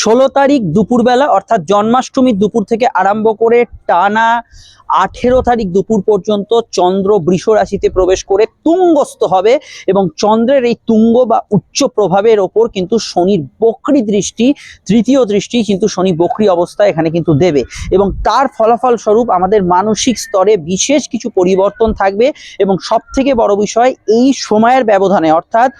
ষোলো তারিখ দুপুরবেলা, অর্থাৎ জন্মাষ্টমীর দুপুর থেকে আরম্ভ করে টানা আঠেরো তারিখ দুপুর পর্যন্ত চন্দ্র বৃষ রাশিতে প্রবেশ করে তুঙ্গস্থ হবে এবং চন্দ্রের এই তুঙ্গ বা উচ্চ প্রভাবের ওপর কিন্তু শনির বকরি দৃষ্টি, তৃতীয় দৃষ্টি কিন্তু শনি বক্রি অবস্থা এখানে কিন্তু দেবে এবং তার ফলাফল স্বরূপ আমাদের মানসিক স্তরে বিশেষ কিছু পরিবর্তন থাকবে এবং সব থেকে বড় বিষয় এই সময়ের ব্যবধানে, অর্থাৎ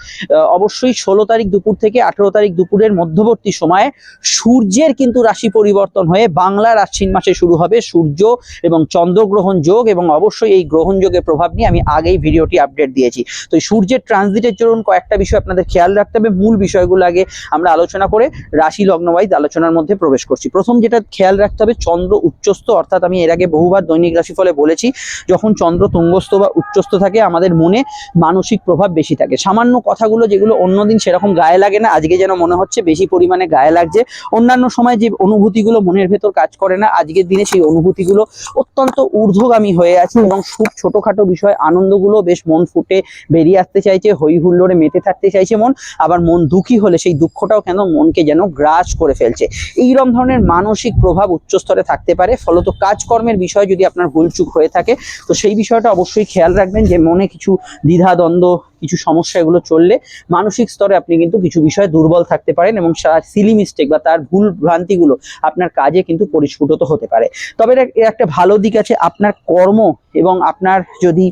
অবশ্যই ষোলো তারিখ দুপুর থেকে আঠেরো তারিখ দুপুরের মধ্যবর্তী সময়ে সূর্যের কিন্তু রাশি পরিবর্তন হয়ে বাংলার আশ্বিন মাসে শুরু হবে সূর্য এবং চন্দ্রগ্রহণ যোগ এবং অবশ্যই এই গ্রহণ যোগের প্রভাব নিয়ে আমি আগেই ভিডিওটি আপডেট দিয়েছি। তো সূর্যের ট্রানজিটের জন্য কয়েকটা বিষয় আপনাদের খেয়াল রাখতে হবে। মূল বিষয়গুলো আগে আমরা আলোচনা করে রাশি লগ্ন ওয়াইজ আলোচনার মধ্যে প্রবেশ করছি। প্রথম যেটা খেয়াল রাখতে হবে, চন্দ্র উচ্চস্থ, অর্থাৎ আমি এর আগে বহুবার দৈনিক রাশিফলে বলেছি, যখন চন্দ্র তুঙ্গস্থ বা উচ্চস্থ থাকে, আমাদের মনে মানসিক প্রভাব বেশি থাকে। সামান্য কথাগুলো যেগুলো অন্যদিন সেরকম গায়ে লাগে না, আজকে যেন মনে হচ্ছে বেশি পরিমাণে গায়ে লাগছে অন্যান্য সময় যে অনুভূতিগুলো মনের ভেতর কাজ করে না, আজকের দিনে সেই অনুভূতিগুলো অত্যন্ত ঊর্ধ্বগামী হয়ে আছে এবং খুব ছোটখাটো বিষয়, আনন্দগুলো বেশ মন ফুটে বেরিয়ে আসতে চাইছে হই হুল্লোড়ে মেতে থাকতে চাইছে মন, আবার মন দুঃখী হলে সেই দুঃখটাও কেন মনকে যেন গ্রাস করে ফেলছে। এইরকম ধরনের মানসিক প্রভাব উচ্চস্তরে থাকতে পারে, ফলত কাজকর্মের বিষয় যদি আপনার ভুলচুক হয়ে থাকে, তো সেই বিষয়টা অবশ্যই খেয়াল রাখবেন যে মনে কিছু দ্বিধা দ্বন্দ্ব কিছু সমস্যা এগুলো চললে মানসিক স্তরে আপনি কিন্তু কিছু বিষয়ে দুর্বল থাকতে পারেন এবং সিলি মিস্টেক বা তার ভুল ভ্রান্তিগুলো আপনার কাজে কিন্তু পরিস্ফুটত হতে পারে। তবে একটা ভালো দিক আছে, আপনার কর্ম এবং আপনার যদি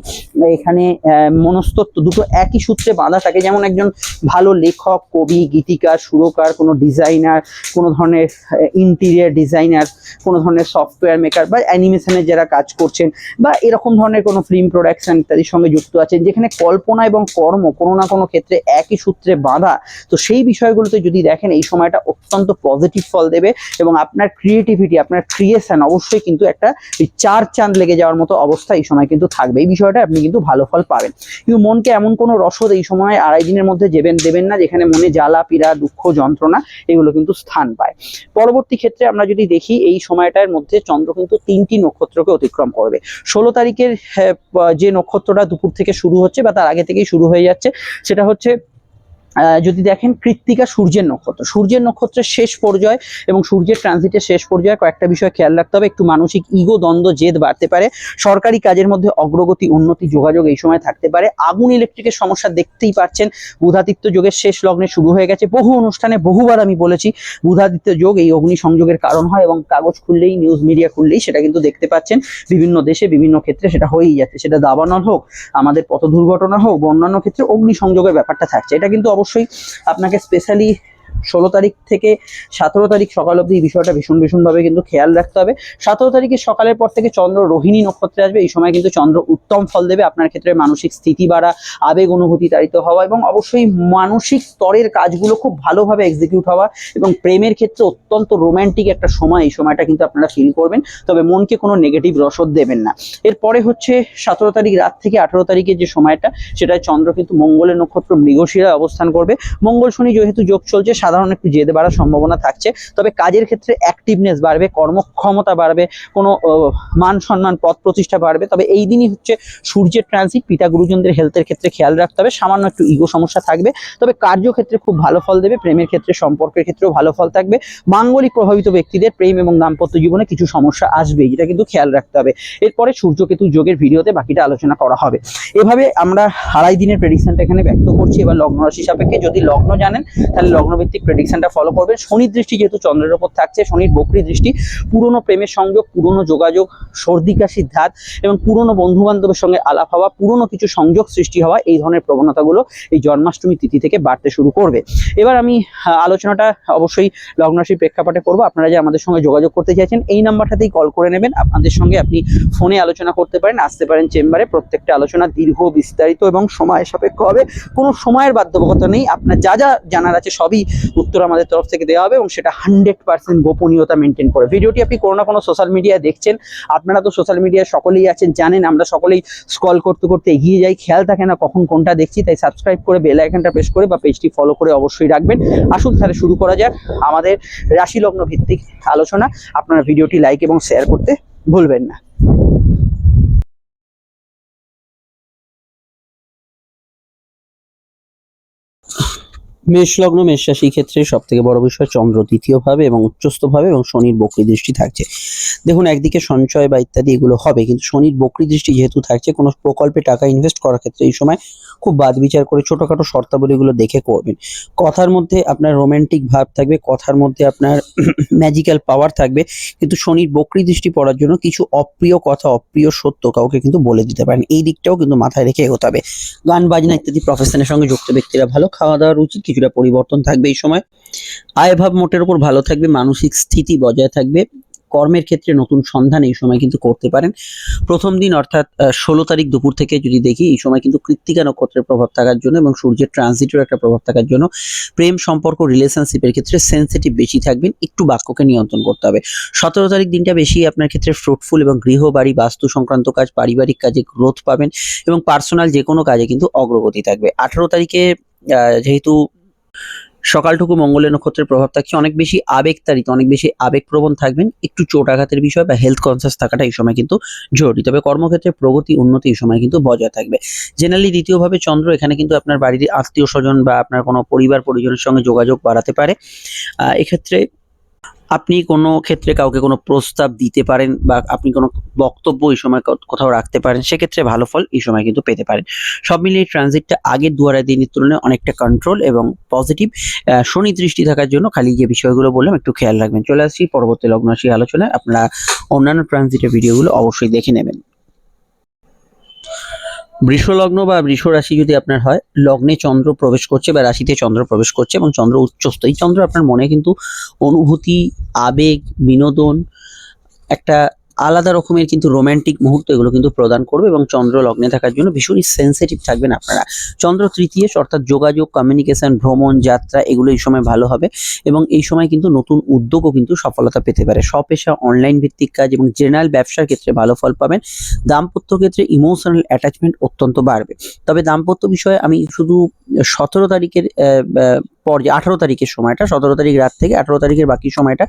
এখানে মনস্তত্ব দুটো একই সূত্রে বাঁধা থাকে, যেমন একজন ভালো লেখক, কবি, গীতিকার, সুরকার, কোনো ডিজাইনার কোনো ধরনের ইন্টিরিয়ার ডিজাইনার কোনো ধরনের সফটওয়্যার মেকার বা অ্যানিমেশনের যারা কাজ করছেন বা এরকম ধরনের কোনো ফিল্ম প্রোডাকশন ইত্যাদির সঙ্গে যুক্ত আছেন, যেখানে কল্পনা এবং কর্ম কোনো না কোনো ক্ষেত্রে একই সূত্রে বাঁধা। তো সেই বিষয়গুলোতে যদি দেখেন এই সময়টা অত্যন্ত পজিটিভ ফল দেবে এবং আপনার ক্রিয়েটিভিটি আপনার ক্রিয়েশন অবশ্যই কিন্তু একটা চার চাঁদ লেগে যাওয়ার মতো অবস্থা এই সময় কিন্তু থাকবে। এই বিষয়টা আপনি কিন্তু ভালো ফল পাবেন। কিন্তু মনকে এমন কোনো রসদ এই সময় আড়াই দিনের মধ্যে দেবেন দেবেন না যেখানে মনে জ্বালা পীড়া দুঃখ যন্ত্রণা এগুলো কিন্তু স্থান পায়। পরবর্তী ক্ষেত্রে আমরা যদি দেখি এই সময়টার মধ্যে চন্দ্র কিন্তু তিনটি নক্ষত্রকে অতিক্রম করবে। ষোলো তারিখের হ্যাঁ, যে নক্ষত্রটা দুপুর থেকে শুরু হচ্ছে বা তার আগে থেকেই শুরু হয়ে যাচ্ছে। সেটা হচ্ছে যদি দেখেন কৃত্তিকা সূর্যের নক্ষত্র। সূর্যের নক্ষত্রের শেষ পর্যায়ে এবং সূর্যের ট্রানজিটের শেষ পর্যায়ে কয়েকটা বিষয় খেয়াল রাখতে হবে। একটু মানসিক ইগো দ্বন্দ্ব, জেদ বাড়তে পারে। সরকারি কাজের মধ্যে অগ্রগতি, উন্নতি, যোগাযোগ এই সময় থাকতে পারে। আগুন ইলেকট্রিকের সমস্যা দেখতেই পাচ্ছেন। বুধাদিত্য যোগের শেষ লগ্নে শুরু হয়ে গেছে। বহু অনুষ্ঠানে বহুবার আমি বলেছি, বুধাদিত্য যোগ এই অগ্নি সংযোগের কারণ হয় এবং কাগজ খুললেই নিউজ মিডিয়া খুললেই সেটা কিন্তু দেখতে পাচ্ছেন। বিভিন্ন দেশে বিভিন্ন ক্ষেত্রে সেটা হয়েই যাচ্ছে। সেটা দাবানল হোক, আমাদের পথ দুর্ঘটনা হোক অন্যান্য ক্ষেত্রে অগ্নি সংযোগের ব্যাপারটা থাকছে। এটা কিন্তু অবশ্যই আপনাকে স্পেশালি ষোলো তারিখ থেকে সতেরো তারিখ সকাল অবধি এই বিষয়টা ভীষণ ভীষণভাবে কিন্তু খেয়াল রাখতে হবে। সতেরো তারিখের সকালের পর থেকে চন্দ্র রোহিণী নক্ষত্রে আসবে। এই সময় কিন্তু চন্দ্র উত্তম ফল দেবে। আপনার ক্ষেত্রে মানসিক স্থিতি বাড়া আবেগ অনুভূতি তাড়িত হওয়া এবং অবশ্যই মানসিক স্তরের কাজগুলো খুব ভালোভাবে এক্সিকিউট হওয়া এবং প্রেমের ক্ষেত্রে অত্যন্ত রোমান্টিক একটা সময় এই সময়টা কিন্তু আপনারা ফিল করবেন। তবে মনকে কোনো নেগেটিভ রসদ দেবেন না। এরপরে হচ্ছে সতেরো তারিখ রাত থেকে আঠেরো তারিখের যে সময়টা সেটা চন্দ্র কিন্তু মঙ্গলের নক্ষত্র মৃগশিরায় অবস্থান করবে। মঙ্গল শনি যেহেতু যোগ চলছে সাধারণ একটু জেদ বাড়ার সম্ভাবনা থাকছে। তবে কাজের ক্ষেত্রে অ্যাক্টিভনেস বাড়বে, কর্মক্ষমতা বাড়বে, কোনো মান সম্মান পদ প্রতিষ্ঠা বাড়বে। তবে এই দিনই হচ্ছে সূর্যের ট্রানজিট পিতা গুরুজনদের হেলথের ক্ষেত্রে খেয়াল রাখতে হবে। সামান্য একটু ইগো সমস্যা থাকবে। তবে কার্যক্ষেত্রে খুব ভালো ফল দেবে, প্রেমের ক্ষেত্রে, সম্পর্কের ক্ষেত্রেও ভালো ফল থাকবে। মাঙ্গলিক প্রভাবিত ব্যক্তিদের প্রেম এবং দাম্পত্য জীবনে কিছু সমস্যা আসবে এটা কিন্তু খেয়াল রাখতে হবে। এরপরে সূর্যকেতু যোগের ভিডিওতে বাকিটা আলোচনা করা হবে। এভাবে আমরা আড়াই দিনের প্রেডিকশনটা এখানে ব্যক্ত করছি। এবার লগ্ন রাশি সাপেক্ষে যদি লগ্ন জানেন, তাহলে লগ্নভিত্তিক প্রেডিকশনটা ফলো করবেন। শনির দৃষ্টি যেহেতু চন্দ্রের ওপর থাকছে, শনির বকরি দৃষ্টি পুরনো প্রেমের সংযোগ, পুরনো যোগাযোগ সর্দি কাশির ধাত এবং পুরনো বন্ধু বান্ধবের সঙ্গে আলাপ হওয়া, পুরনো কিছু সংযোগ সৃষ্টি হওয়া, এই ধরনের প্রবণতাগুলো এই জন্মাষ্টমী তিথি থেকে বাড়তে শুরু করবে। এবার আমি আলোচনাটা অবশ্যই লগ্নরাশির প্রেক্ষাপটে করব। আপনারা যে আমাদের সঙ্গে যোগাযোগ করতে চাইছেন, এই নাম্বারটাতেই কল করে নেবেন। আপনাদের সঙ্গে আপনি ফোনে আলোচনা করতে পারেন, আসতে পারেন চেম্বারে প্রত্যেকটা আলোচনা দীর্ঘ, বিস্তারিত এবং সময় সাপেক্ষ হবে। কোনো সময়ের বাধ্যবাধকতা নেই। আপনার যা যা জানার আছে সবই উত্তর আমাদের তরফ থেকে দেওয়া হবে এবং সেটা হান্ড্রেড পার্সেন্ট গোপনীয়তা মেনটেন করে। ভিডিওটি আপনি কোনো না কোনো সোশ্যাল মিডিয়ায় দেখছেন, আপনারা তো সোশ্যাল মিডিয়ায় সকলেই আছেন, জানেন, আমরা সকলেই স্কল করতে করতে এগিয়ে যাই, খেয়াল থাকে না কখন কোনটা দেখছি, তাই সাবস্ক্রাইব করে বেল আইকনটা প্রেস করে বা পেজটি ফলো করে অবশ্যই রাখবেন। আসুন তাহলে শুরু করা যাক আমাদের রাশি লগ্ন ভিত্তিক আলোচনা। আপনারা ভিডিওটি লাইক এবং শেয়ার করতে ভুলবেন না। মেষ লগ্ন মেষ রাশি ক্ষেত্রে সব থেকে বড় বিষয় চন্দ্র দ্বিতীয় ভাবে এবং উচ্চস্থ ভাবে এবং শনির বক্রী দৃষ্টি থাকছে। দেখুন, একদিকে সঞ্চয় বা ইত্যাদি এগুলো হবে, কিন্তু শনির বক্রী দৃষ্টি যেহেতু থাকছে, কোনো প্রকল্পে টাকা ইনভেস্ট করার ক্ষেত্রে এই সময় খুব বাদ বিচার করে ছোটখাটো শর্তাবলীগুলো দেখে করবেন। কথার মধ্যে আপনার রোমান্টিক ভাব থাকবে, কথার মধ্যে আপনার ম্যাজিক্যাল পাওয়ার থাকবে, কিন্তু শনির বক্রী দৃষ্টি পড়ার জন্য কিছু অপ্রিয় কথা, অপ্রিয় সত্য কাউকে কিন্তু বলে দিতে পারেন। এই দিকটাও কিন্তু মাথায় রেখে এগোতে হবে। গান, বাজনা ইত্যাদি প্রফেশনের সঙ্গে যুক্ত ব্যক্তিরা ভালো খাওয়া দাওয়ার উচিত কিছুটা পরিবর্তন থাকবে এই সময়। আয় ভাব মোটের উপর ভালো থাকবে, মানসিক স্থিতি বজায় থাকবে। কর্মের ক্ষেত্রে নতুন সন্ধান এই সময় কিন্তু করতে পারেন। প্রথম দিন অর্থাৎ ষোলো তারিখ দুপুর থেকে যদি দেখি, এই সময় কিন্তু কৃত্তিকা নক্ষত্রের প্রভাব থাকার জন্য এবং সূর্যের ট্রানজিটের একটা প্রভাব থাকার জন্য প্রেম সম্পর্ক রিলেশনশিপের ক্ষেত্রে সেন্সিটিভ বেশি থাকবেন। একটু বাক্যকে নিয়ন্ত্রণ করতে হবে। সতেরো তারিখ দিনটা বেশি আপনার ক্ষেত্রে ফ্রুটফুল এবং গৃহ বাড়ি বাস্তু সংক্রান্ত কাজ, পারিবারিক কাজে গ্রোথ পাবেন এবং পার্সোনাল যে কোনো কাজে কিন্তু অগ্রগতি থাকবে। আঠেরো তারিখে যেহেতু সকালটুকু মঙ্গলের নক্ষত্রের প্রভাব থাকছে। অনেক বেশি আবেগতাড়িত, অনেক বেশি আবেগপ্রবণ থাকবেন। একটু চোট আঘাতের বিষয় বা হেলথ কনসিয়াস থাকাটা এই সময় কিন্তু জরুরি। তবে কর্মক্ষেত্রে প্রগতি, উন্নতি এই সময় কিন্তু বজায় থাকবে। জেনারেলি দ্বিতীয়ভাবে চন্দ্র, এখানে কিন্তু আপনার বাড়ির আত্মীয় স্বজন বা আপনার কোনো পরিবার পরিজনের সঙ্গে যোগাযোগ বাড়াতে পারে। এক্ষেত্রে আপনি কোনো ক্ষেত্রে কাউকে কোনো প্রস্তাব দিতে পারেন বা আপনি কোনো বক্তব্য এই সময় কোথাও রাখতে পারেন, সেক্ষেত্রে ভালো ফল এই সময় কিন্তু পেতে পারেন। সব মিলিয়ে ট্রানজিটটা আগের দুয়ারা দিনের তুলনায় অনেকটা কন্ট্রোল এবং পজিটিভ শনি দৃষ্টি থাকার জন্য খালি যে বিষয়গুলো বললাম একটু খেয়াল রাখবেন। চলে আসছি পরবর্তী লগ্ন রাশি আলোচনায়। আপনারা অন্যান্য ট্রানজিটের ভিডিওগুলো অবশ্যই দেখে নেবেন। বৃষ লগ্ন বা বৃষ রাশি যদি আপনার হয়, লগ্নে চন্দ্র প্রবেশ করছে বা রাশিতে চন্দ্র প্রবেশ করছে এবং চন্দ্র উচ্চস্ত এই চন্দ্র আপনার মনে কিন্তু অনুভূতি, আবেগ, বিনোদন, একটা আলাদা রকমের কিন্তু রোম্যান্টিক মুহূর্ত এগুলো কিন্তু প্রদান করবে এবং চন্দ্র লগ্নে থাকার জন্য ভীষণই সেন্সিটিভ থাকবেন আপনারা। চন্দ্র তৃতীয়, অর্থাৎ যোগাযোগ কমিউনিকেশন ভ্রমণ, যাত্রা, এগুলো এই সময় ভালো হবে এবং এই সময় কিন্তু নতুন উদ্যোগও কিন্তু সফলতা পেতে পারে। স্বপেশা অনলাইন ভিত্তিক কাজ এবং জেনারেল ব্যবসার ক্ষেত্রে ভালো ফল পাবেন। দাম্পত্য ক্ষেত্রে ইমোশনাল অ্যাটাচমেন্ট অত্যন্ত বাড়বে। তবে দাম্পত্য বিষয়ে আমি শুধু সতেরো তারিখের পর যে আঠারো তারিখের সময়টা, সতেরো তারিখ রাত থেকে আঠারো তারিখের বাকি সময়টা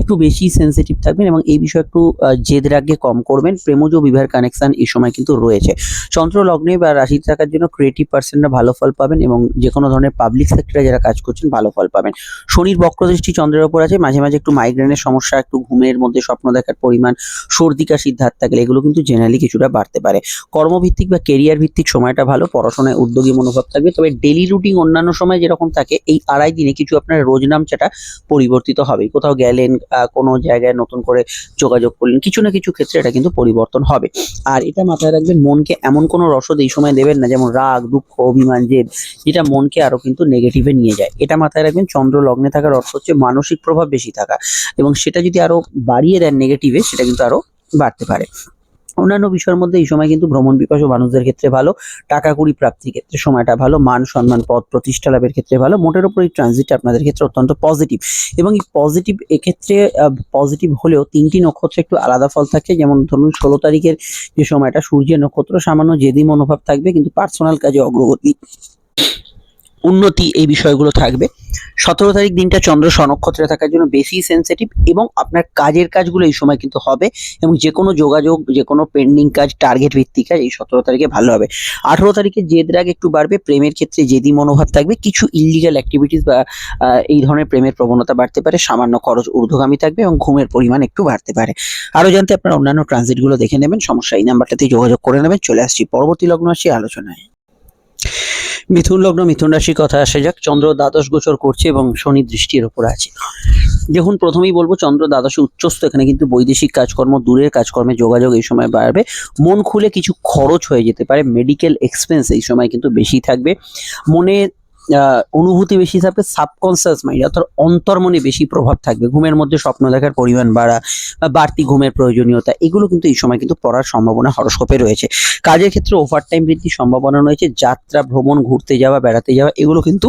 একটু বেশি সেন্সিটিভ থাকবেন এবং এই বিষয়ে একটু জেদ রাগে কম করবেন। প্রেমজ বিবাহের কানেকশন এই সময় কিন্তু রয়েছে। চন্দ্র লগ্নে বা রাশিতে থাকার জন্য ক্রিয়েটিভ পার্সনরা ভালো ফল পাবেন এবং যে কোনো ধরনের পাবলিক সেক্টরে যারা কাজ করছেন ভালো ফল পাবেন। শনির বক্রদৃষ্টি চন্দ্রের ওপর আছে, মাঝে মাঝে একটু মাইগ্রেনের সমস্যা, একটু ঘুমের মধ্যে স্বপ্ন দেখার পরিমাণ, সর্দি কাশির ধার থাকলে এগুলো কিন্তু জেনারেলি কিছুটা বাড়তে পারে। কর্মভিত্তিক বা কেরিয়ার ভিত্তিক সময়টা ভালো, পড়াশোনায় উদ্যোগী মনোভাব থাকবে, তবে ডেলি রুটিন অন্যান্য সময় যেরকম থাকে, এই আড়াই দিনে কিছু আপনার রোজ নামচাটা পরিবর্তিত হবে। কোথাও গেলেন কোনো জায়গায় নতুন করে যোগাযোগ করলেন, কিছু না কিছু ক্ষেত্রে এটা কিন্তু পরিবর্তন হবে। আর এটা মাথায় রাখবেন, মনকে এমন কোনো রসদ এই সময় দেবেন না, যেমন রাগ, দুঃখ, অভিমান, জেদ, যেটা মনকে আরও কিন্তু নেগেটিভে নিয়ে যায়। এটা মাথায় রাখবেন, চন্দ্র লগ্নে থাকার অর্থ হচ্ছে মানসিক প্রভাব বেশি থাকা এবং সেটা যদি আরও বাড়িয়ে দেন নেগেটিভে সেটা কিন্তু আরও বাড়তে পারে। অন্যান্য বিষয়ের মধ্যে এই সময় কিন্তু ভ্রমণ পিপাসু মানুষদের ক্ষেত্রে ভালো, টাকা কুড়ি প্রাপ্তির ক্ষেত্রে সময়টা ভালো, মান সম্মান পদ প্রতিষ্ঠা লাভের ক্ষেত্রে ভালো, মোটের উপর এই ট্রানজিটটা আপনাদের ক্ষেত্রে অত্যন্ত পজিটিভ এবং এই পজিটিভ এক্ষেত্রে পজিটিভ হলেও তিনটি নক্ষত্র একটু আলাদা ফল থাকে, যেমন ধরুন ষোলো তারিখের যে সময়টা সূর্যের নক্ষত্র, সামান্য জেদি মনোভাব থাকবে কিন্তু পার্সোনাল কাজে অগ্রগতি। উন্নতি এই বিষয়গুলো থাকবে। সতেরো তারিখ দিনটা চন্দ্র স্বনক্ষত্রে থাকার জন্য বেশি সেন্সিটিভ এবং আপনার কাজের কাজগুলো এই সময় কিন্তু হবে এবং যে কোনো যোগাযোগ যে কোনো পেন্ডিং কাজ টার্গেট ভিত্তিক কাজ এই সতেরো তারিখে ভালো হবে। আঠেরো তারিখে জেদ রাগ একটু বাড়বে, প্রেমের ক্ষেত্রে জেদি মনোভাব থাকবে, কিছু ইলিগাল অ্যাক্টিভিটিস বা এই ধরনের প্রেমের প্রবণতা বাড়তে পারে, সামান্য খরচ ঊর্ধ্বগামী থাকবে এবং ঘুমের পরিমাণ একটু বাড়তে পারে। আরও জানতে আপনার অন্যান্য ট্রানজিটগুলো দেখে নেবেন, সমস্যা এই নাম্বারটাতে যোগাযোগ করে নেবেন, চলে আসছি পরবর্তী লগ্ন আসছি আলোচনায়। মিথুন লগ্ন, মিথুন রাশির কথা আসে যাক। চন্দ্র দ্বাদশ গোচর করছে এবং শনি দৃষ্টির ওপর আছে। দেখুন, প্রথমেই বলব, চন্দ্র দ্বাদশ উচ্চস্থ, এখানে কিন্তু বৈদেশিক কাজকর্ম, দূরের কাজকর্মে যোগাযোগ এই সময় বাড়বে। মন খুলে কিছু খরচ হয়ে যেতে পারে। মেডিকেল এক্সপেন্স এই সময় কিন্তু বেশি থাকবে। মনে অনুভূতি বেশি থাকবে সাবকনসিয়াস মাইন্ড অর্থাৎ অন্তর্মনে বেশি প্রভাব থাকবে। ঘুমের মধ্যে স্বপ্ন দেখার পরিমাণ বাড়া, বা বাড়তি ঘুমের প্রয়োজনীয়তা, এগুলো কিন্তু এই সময় কিন্তু পড়ার সম্ভাবনা হরস্কোপে রয়েছে। কাজের ক্ষেত্রে ওভার টাইম বৃদ্ধির সম্ভাবনা রয়েছে, যাত্রা, ভ্রমণ, ঘুরতে যাওয়া, বেড়াতে যাওয়া, এগুলো কিন্তু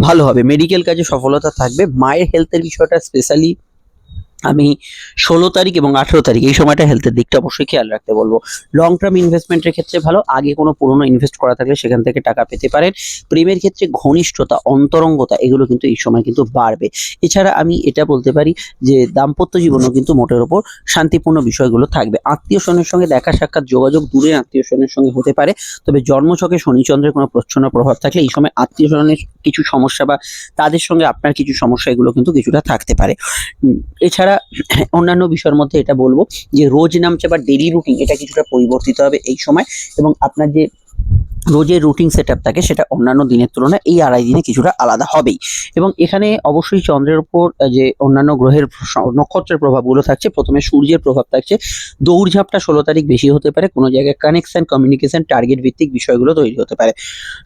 ভালো হবে। মেডিকেল কাজে সফলতা থাকবে। মায়ের হেলথের বিষয়টা স্পেশালি আমি ষোলো তারিখ এবং আঠেরো তারিখ এই সময়টা হেলথের দিকটা অবশ্যই খেয়াল রাখতে বলব। লং টার্ম ইনভেস্টমেন্টের ক্ষেত্রে ভালো আগে কোনো পুরনো ইনভেস্ট করা থাকলে সেখান থেকে টাকা পেতে পারেন। প্রেমের ক্ষেত্রে ঘনিষ্ঠতা অন্তরঙ্গতা এগুলো কিন্তু এই সময় কিন্তু বাড়বে। এছাড়া আমি এটা বলতে পারি যে দাম্পত্য জীবনও কিন্তু মোটের ওপর শান্তিপূর্ণ বিষয়গুলো থাকবে। আত্মীয় স্বজনের সঙ্গে দেখা সাক্ষাৎ যোগাযোগ দূরে আত্মীয় স্বজনের সঙ্গে হতে পারে। তবে জন্মছকে শনিচন্দ্রের কোনো প্রচ্ছন্ন প্রভাব থাকলে এই সময় আত্মীয় স্বজনের কিছু সমস্যা বা তাদের সঙ্গে আপনার কিছু সমস্যা এগুলো কিন্তু কিছুটা থাকতে পারে। উম, এছাড়া অন্যান্য বিষয়ের মধ্যে এটা বলব যে রোজ নামছে বা ডেলি রুটিন এটা কিছুটা পরিবর্তিত হবে এই সময় এবং আপনার যে রোজের রুটিন সেট আপ থাকে, সেটা অন্যান্য দিনের তুলনায় এই আড়াই দিনে কিছুটা আলাদা হবেই। এবং এখানে অবশ্যই চন্দ্রের উপর যে অন্যান্য গ্রহের নক্ষত্রের প্রভাবগুলো থাকছে, প্রথমে সূর্যের প্রভাব থাকছে। দৌড়ঝাঁপটা ষোলো তারিখ বেশি হতে পারে, কোনো জায়গায় কানেকশন কমিউনিকেশন টার্গেট ভিত্তিক বিষয়গুলো তৈরি হতে পারে।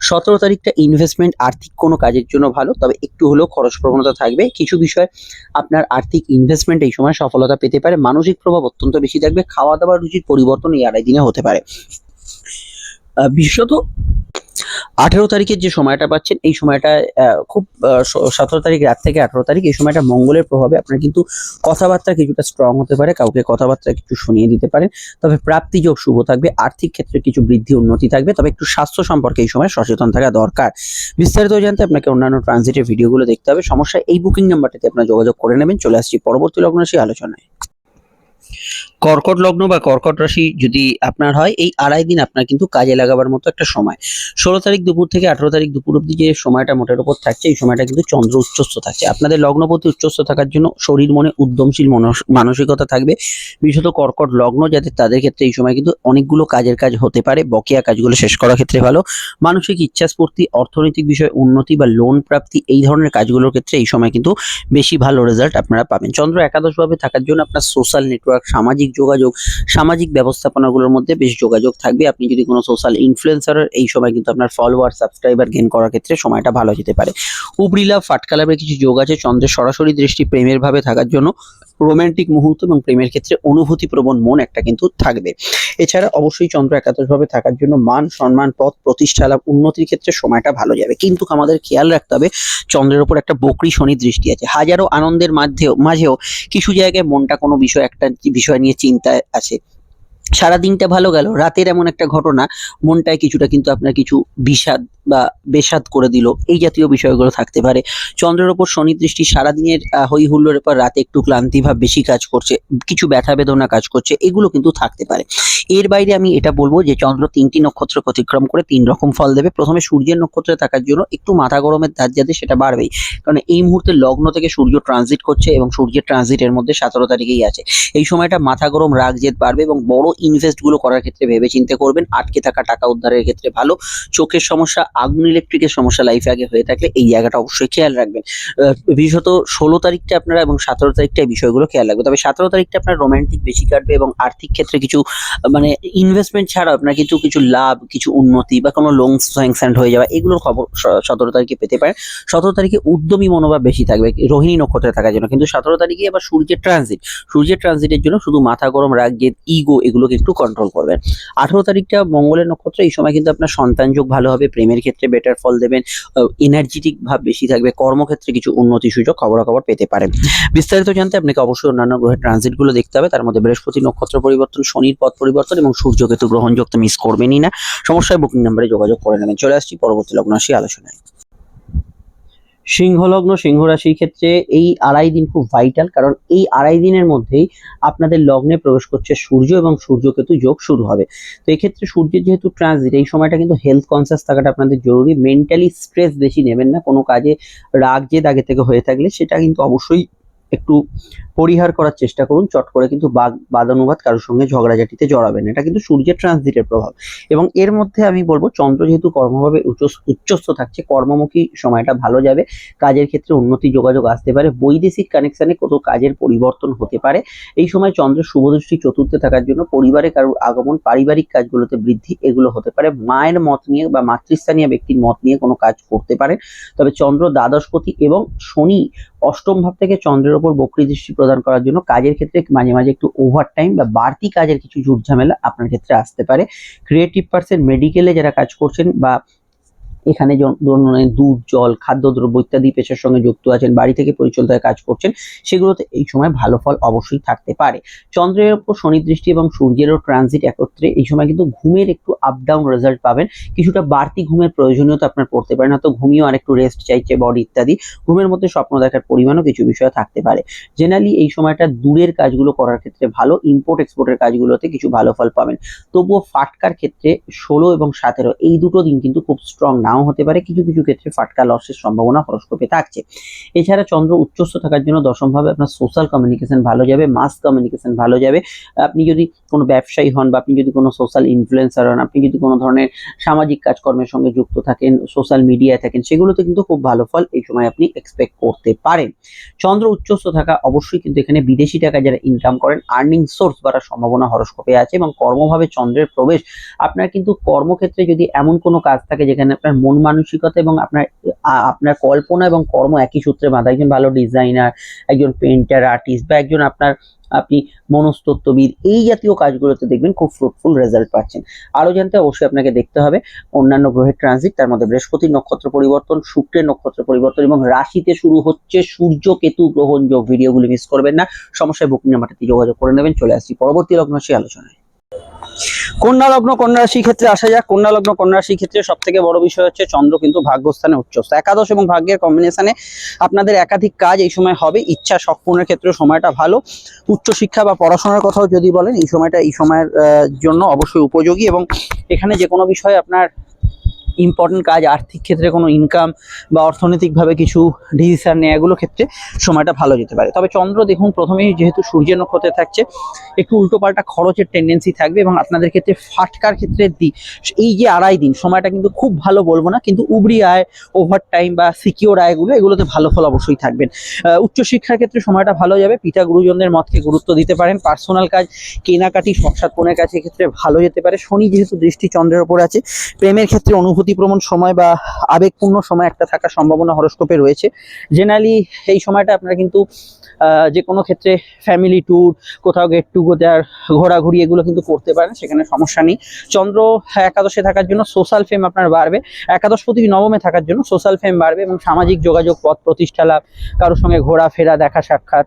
সতেরো তারিখটা ইনভেস্টমেন্ট আর্থিক কোনো কাজের জন্য ভালো, তবে একটু হলেও খরচ প্রবণতা থাকবে। কিছু বিষয় আপনার আর্থিক ইনভেস্টমেন্ট এই সময় সফলতা পেতে পারে, মানসিক প্রভাব অত্যন্ত বেশি থাকবে, খাওয়া দাওয়ার রুচির পরিবর্তন এই আড়াই দিনে হতে পারে। বিশেষত আঠেরো তারিখের যে সময়টা পাচ্ছেন, এই সময়টা খুব সতেরো তারিখ রাত থেকে আঠেরো তারিখ, এই সময়টা মঙ্গলের প্রভাবে আপনার কিন্তু কথাবার্তা কিছুটা স্ট্রং হতে পারে, কাউকে কথাবার্তা কিছু শুনিয়ে দিতে পারেন। তবে প্রাপ্তিযোগ শুভ থাকবে, আর্থিক ক্ষেত্রে কিছু বৃদ্ধি উন্নতি থাকবে, তবে একটু স্বাস্থ্য সম্পর্কে এই সময় সচেতন থাকা দরকার। বিস্তারিত জানতে আপনাকে অন্যান্য ট্রানজিটের ভিডিওগুলো দেখতে হবে। সমস্যা, এই বুকিং নাম্বারটিতে আপনার যোগাযোগ করে নেবেন। চলে আসছি পরবর্তী লগ্ন সেই আলোচনায়। কর্কট লগ্ন বা কর্কট রাশি যদি আপনার হয়, এই আড়াই দিন আপনার কিন্তু কাজে লাগাবার মতো একটা সময়। ষোলো তারিখ দুপুর থেকে আঠেরো তারিখ দুপুর অব্দি যে সময়টা মোটের উপর থাকছে, এই সময়টা কিন্তু চন্দ্র উচ্চস্থ থাকছে। আপনাদের লগ্নপতি উচ্চস্থ থাকার জন্য শরীর মনে উদ্যমশীল মনস- মানসিকতা থাকবে। বিশেষত কর্কট লগ্ন যাদের তাদের ক্ষেত্রে এই সময় কিন্তু অনেকগুলো কাজের কাজ হতে পারে, বকেয়া কাজগুলো শেষ করার ক্ষেত্রে ভালো। মানসিক ইচ্ছাস্ফূর্তি, অর্থনৈতিক বিষয়ে উন্নতি বা লোন প্রাপ্তি, এই ধরনের কাজগুলোর ক্ষেত্রে এই সময় কিন্তু বেশি ভালো রেজাল্ট আপনারা পাবেন। চন্দ্র একাদশভাবে থাকার জন্য আপনার সোশ্যাল নেটওয়ার্ক সামাজিক যোগাযোগ, সামাজিক ব্যবস্থাপনাগুলোর মধ্যে বেশ যোগাযোগ থাকবে। আপনি যদি কোনো সোশ্যাল ইনফ্লুয়েন্সারের এই সময় কিন্তু আপনার ফলোয়ার সাবস্ক্রাইবার গেন করার ক্ষেত্রে সময়টা ভালো যেতে পারে। উপরিলাভ ফাটকালাভের কিছু যোগ আছে, চন্দ্রের সরাসরি দৃষ্টি প্রেমের ভাবে থাকার জন্য। রোমান্টিক মুহূর্ত এবং প্রেমের ক্ষেত্রে অনুভূতি প্রবণ মন একটা কিন্তু থাকবে। এছাড়া অবশ্যই চন্দ্র একাদশভাবে থাকার জন্য মান, সম্মান পদ প্রতিষ্ঠা, লাভ, উন্নতির ক্ষেত্রে সময়টা ভালো যাবে। কিন্তু আমাদের খেয়াল রাখতে হবে, চন্দ্রের ওপর একটা বকরি শনি দৃষ্টি আছে। হাজারো আনন্দের মাঝেও মাঝেও কিছু জায়গায় মনটা কোনো বিষয় একটা বিষয় নিয়ে চিন্তায় আছে। সারা দিনটা ভালো গেল। রাতের এমন একটা ঘটনা, মনটায় কিছুটা কিন্তু আপনার কিছু বিষাদ বা বেসাদ করে দিল। এই জাতীয় বিষয়গুলো থাকতে পারে। চন্দ্রের ওপর শনি দৃষ্টি সারাদিনের হই হুল্লোড়ের পর রাতে একটু ক্লান্তি ভাব বেশি কাজ করছে, কিছু ব্যথা বেদনা কাজ করছে, এগুলো কিন্তু থাকতে পারে। এর বাইরে আমি এটা বলব যে, চন্দ্র তিনটি নক্ষত্র অতিক্রম করে তিন রকম ফল দেবে। প্রথমে সূর্যের নক্ষত্রে থাকার জন্য একটু মাথা গরমের ধার যাতে সেটা বাড়বেই। কারণ এই মুহূর্তে লগ্ন থেকে সূর্য ট্রানজিট করছে এবং সূর্যের ট্রানজিটের মধ্যে সতেরো তারিখেই আছে। এই সময়টা মাথা গরম, রাগ জেদ বাড়বে এবং বড় ইনভেস্টগুলো করার ক্ষেত্রে ভেবে চিন্তে করবেন। আটকে থাকা টাকা উদ্ধারের ক্ষেত্রে ভালো। চোখের সমস্যা, আগুন ইলেকট্রিকের সমস্যা লাইফে আগে হয়ে থাকলে এই জায়গাটা অবশ্যই খেয়াল রাখবেন। বিশেষত ষোলো তারিখটা আপনারা এবং সতেরো তারিখটা এই বিষয়গুলো খেয়াল রাখবেন। তবে সতেরো তারিখটা আপনার রোমান্টিক বেশি কাটবে এবং আর্থিক ক্ষেত্রে কিছু মানে ইনভেস্টমেন্ট ছাড়া আপনার কিন্তু কিছু লাভ, কিছু উন্নতি বা কোনো লোন স্যাংশন হয়ে যাওয়া, এগুলোর খবর সতেরো তারিখে পেতে পারেন। সতেরো তারিখে উদ্যমী মনোভাব বেশি থাকবে, রোহিণী নক্ষত্রে থাকার জন্য। কিন্তু সতেরো তারিখে আবার সূর্যের ট্রানজিট সূর্যের ট্রানজিটের জন্য শুধু মাথা গরম রাগ ইগো এগুলোকে একটু কন্ট্রোল করবেন। আঠেরো তারিখটা মঙ্গলের নক্ষত্র, এই সময় কিন্তু আপনার সন্তান যোগ ভালো হবে, প্রেমের ক্ষেত্রে বেটার ফল দেবেন এনার্জেটিক ভাব বেশি থাকবে, কর্মক্ষেত্রে কিছু উন্নতি সুযোগ খবরাখবর পেতে পারেন। বিস্তারিত জানতে আপনাকে অবশ্যই অন্যান্য গ্রহের ট্রানজিটগুলো দেখতে হবে, তার মধ্যে বৃহস্পতি নক্ষত্র পরিবর্তন, শনির পথ পরিবর্তন এবং সূর্যকেতু গ্রহণযোগ তো মিস করবেনই না। সমস্যায় বুকিং নাম্বারে যোগাযোগ করে নেবেন। চলে আসছি পরবর্তী লগ্ন আলোচনায়। সিংহ লগ্ন সিংহ রাশির ক্ষেত্রে এই আড়াই দিন খুব ভাইটাল কারণ এই আড়াই দিনের মধ্যেই আপনাদের লগ্নে প্রবেশ করছে সূর্য এবং সূর্যকেতু যোগ শুরু হবে। তো এক্ষেত্রে ক্ষেত্রে সূর্যের যেহেতু ট্রানজিট এই সময়টা কিন্তু হেলথ কনসিয়াস থাকাটা আপনাদের জরুরি। মেন্টালি স্ট্রেস বেশি নেবেন না, কোনো কাজে রাগ যে দাগে থেকে হয়ে থাকলে, সেটা কিন্তু অবশ্যই একটু পরিহার করার চেষ্টা করুন, চট করে কিন্তু বাদ বাদানুবাদ কারোর সঙ্গে ঝগড়াঝাটিতে জড়াবেন এটা কিন্তু সূর্যের ট্রানজিটের প্রভাব। এবং এর মধ্যে আমি বলব, চন্দ্র যেহেতু কর্মভাবে উচ্চ- উচ্চস্থ থাকছে, কর্মমুখী সময়টা ভালো যাবে, কাজের ক্ষেত্রে উন্নতি যোগাযোগ আসতে পারে, বৈদেশিক কানেকশানে কত কাজের পরিবর্তন হতে পারে। এই সময় চন্দ্রের শুভদৃষ্টি চতুর্থে থাকার জন্য পরিবারে কারোর আগমন, পারিবারিক কাজগুলোতে বৃদ্ধি এগুলো হতে পারে। মায়ের মত নিয়ে বা মাতৃস্থানীয় ব্যক্তির মত নিয়ে কোনো কাজ করতে পারে তবে চন্দ্র দ্বাদশপতি এবং শনি অষ্টম ভাব থেকে চন্দ্রের ওপর বক্রী দৃষ্টি প্রদান করার জন্য কাজের ক্ষেত্রে মাঝে মাঝে একটু ওভার টাইম বা বাড়তি কাজের কিছু ঝুট ঝামেলা আপনার ক্ষেত্রে আসতে পারে। ক্রিয়েটিভ পার্সন মেডিকেলে যারা কাজ করছেন বা এখানে জন- ধরুন দুধ, জল, খাদ্যদ্রব্য ইত্যাদি পেশার সঙ্গে যুক্ত আছেন, বাড়ি থেকে পরিচালনায় কাজ করছেন, সেগুলোতে এই সময় ভালো ফল অবশ্যই থাকতে পারে। চন্দ্রের ওপর শনি দৃষ্টি এবং সূর্যেরও ট্রানজিট একত্রে এই সময় কিন্তু ঘুমের একটু আপ ডাউন রেজাল্ট পাবেন। কিছুটা বাড়তি ঘুমের প্রয়োজনীয়তা আপনার পড়তে পারেন হয়তো ঘুমিয়েও আর একটু রেস্ট চাইছে বডি ইত্যাদি। ঘুমের মধ্যে স্বপ্ন দেখার পরিমাণও কিছু বিষয় থাকতে পারে। জেনারেলি এই সময়টা দূরের কাজগুলো করার ক্ষেত্রে ভালো ইম্পোর্ট এক্সপোর্টের কাজগুলোতে কিছু ভালো ফল পাবেন। তবুও ফাটকার ক্ষেত্রে ষোলো এবং সতেরো এই দুটো দিন কিন্তু খুব স্ট্রং নাও হতে পারে। কিছু কিছু ক্ষেত্রে ফাটকা লসের সম্ভাবনা হরস্কোপে থাকছে। এছাড়া চন্দ্র উচ্চস্থ থাকার জন্য দশমভাবে আপনার সোশ্যাল কমিউনিকেশন ভালো যাবে মাস কমিউনিকেশন ভালো যাবে। আপনি যদি কোনো ব্যবসায়ী হন বা আপনি যদি কোনো সোশ্যাল ইনফ্লুয়েন্সার হন, আপনি যদি কোনো ধরনের সামাজিক কাজকর্মের সঙ্গে যুক্ত থাকেন সোশ্যাল মিডিয়ায় থাকেন, সেগুলোতে কিন্তু খুব ভালো ফল এই সময় আপনি এক্সপেক্ট করতে পারেন। চন্দ্র উচ্চস্থ থাকা অবশ্যই কিন্তু এখানে বিদেশি টাকা যারা ইনকাম করেন আর্নিং সোর্স বাড়ার সম্ভাবনা হরস্কোপে আছে এবং কর্মভাবে চন্দ্রের প্রবেশ, আপনার কিন্তু কর্মক্ষেত্রে যদি এমন কোনো কাজ থাকে যেখানে আপনার মন মানসিকতা এবং আপনার আপনার কল্পনা এবং কর্ম একই সূত্রে বাঁধা। একজন ভালো ডিজাইনার একজন পেন্টার আর্টিস্ট বা একজন আপনার, আপনি মনস্তত্ত্ববিদ, এই জাতীয় কাজগুলোতে দেখবেন খুব ফ্রুটফুল রেজাল্ট পাচ্ছেন। আরও জানতে অবশ্যই আপনাকে দেখতে হবে, অন্যান্য গ্রহের ট্রানজিট তার মধ্যে বৃহস্পতির নক্ষত্র পরিবর্তন, শুক্রের নক্ষত্র পরিবর্তন এবং রাশিতে শুরু হচ্ছে সূর্য কেতু গ্রহণ। যোগ ভিডিওগুলি মিস করবেন না। সমস্যায় বুকিং নাম্বারটাতে যোগাযোগ করে নেবেন। চলে আসছি পরবর্তী লগ্ন সেই আলোচনায়। কন্যা লগ্ন কন্যা রাশির ক্ষেত্রে আসা যাক। কন্যা লগ্ন কন্যা রাশির ক্ষেত্রে সব থেকে বড় বিষয় হচ্ছে চন্দ্র কিন্তু ভাগ্যস্থানে উচ্চস্থ। একাদশ এবং ভাগ্যের কম্বিনেশনে আপনাদের একাধিক কাজ এই সময় হবে। ইচ্ছা সম্পূর্ণের পূরণের ক্ষেত্রে সময়টা ভালো। উচ্চশিক্ষা বা পড়াশোনার কথাও যদি বলেন, এই সময়টা, এই সময়ের জন্য অবশ্যই উপযোগী এবং এখানে যে কোনো বিষয়ে আপনার ইম্পর্টেন্ট কাজ, আর্থিক ক্ষেত্রে কোনো ইনকাম বা অর্থনৈতিকভাবে কিছু ডিসিশান নেওয়া এগুলো ক্ষেত্রে সময়টা ভালো যেতে পারে। তবে চন্দ্র, দেখুন, প্রথমেই যেহেতু সূর্যের নক্ষত্রে থাকছে, একটু উল্টোপাল্টা খরচের টেন্ডেন্সি থাকবে এবং আপনাদের ক্ষেত্রে ফাটকার ক্ষেত্রে দি এই যে আড়াই দিন, সময়টা কিন্তু খুব ভালো বলব না, কিন্তু উবরি আয় ওভার টাইম বা সিকিওর আয়গুলো, এগুলোতে ভালো ফল অবশ্যই থাকবেন। উচ্চশিক্ষার ক্ষেত্রে সময়টা ভালো যাবে, পিতা গুরুজনদের মতকে গুরুত্ব দিতে পারেন পার্সোনাল কাজ, কেনাকাটি সংসাদপনের কাছে ক্ষেত্রে ভালো যেতে পারে। শনি যেহেতু দৃষ্টি চন্দ্রের ওপর আছে, প্রেমের ক্ষেত্রে অনুভূতিপ্রবণ সময় বা আবেগপূর্ণ সময় একটা থাকার সম্ভাবনা হরস্কোপে রয়েছে। জেনারেলি এই সময়টা আপনারা কিন্তু যে কোনো ক্ষেত্রে ফ্যামিলি ট্যুর কোথাও গেট টুগেদার ঘোরাঘুরি এগুলো কিন্তু করতে পারেন, সেখানে সমস্যা নেই। চন্দ্র একাদশে থাকার জন্য সোশ্যাল ফেম আপনার বাড়বে। একাদশ প্রতি নবমে থাকার জন্য সোশ্যাল ফেম বাড়বে এবং সামাজিক যোগাযোগ, পথ প্রতিষ্ঠা লাভ কারোর সঙ্গে ঘোরাফেরা, দেখা সাক্ষাৎ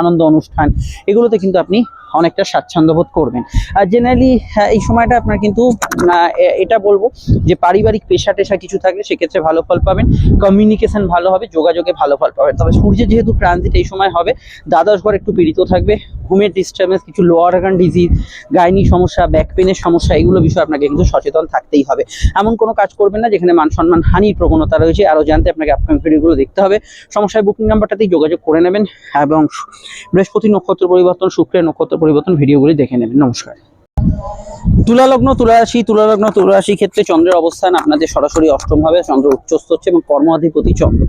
আনন্দ অনুষ্ঠান, এগুলোতে কিন্তু আপনি অনেকটা স্বাচ্ছন্দ্য বোধ করবেন। আর জেনারেলি এই সময়টা আপনার কিন্তু এটা বলব যে পারিবারিক পেশা টেশা কিছু থাকলে সেক্ষেত্রে ভালো ফল পাবেন কমিউনিকেশন ভালো হবে, যোগাযোগে ভালো ফল পাবেন। তবে সূর্যের যেহেতু ট্রানজিট এই সময় হবে, দ্বাদশ ঘর একটু পীড়িত থাকবে, ঘুমের ডিস্টার্বেন্স কিছু লোয়ার অর্গান ডিজিজ গাইনি সমস্যা ব্যাক পেনের সমস্যা, এগুলো বিষয়ে আপনাকে কিন্তু সচেতন থাকতেই হবে। এমন কোনো কাজ করবেন না যেখানে মান সম্মান হানির প্রবণতা রয়েছে, আরও জানতে আপনাকে আপকামিং ভিডিওগুলো দেখতে হবে। সমস্যায় বুকিং নাম্বারটাতেই যোগাযোগ করে নেবেন, এবং বৃহস্পতি নক্ষত্র পরিবর্তন, শুক্রের নক্ষত্র পরিবর্তন ভিডিওগুলি দেখে নেবেন। নমস্কার। তুলা লগ্ন তুলা রাশি তুলা লগ্ন তুলা রাশির ক্ষেত্রে চন্দ্রের অবস্থান আপনাদের সরাসরি অষ্টম ভাবে, চন্দ্র উচ্চস্থ হচ্ছে এবং কর্মাধিপতি চন্দ্র।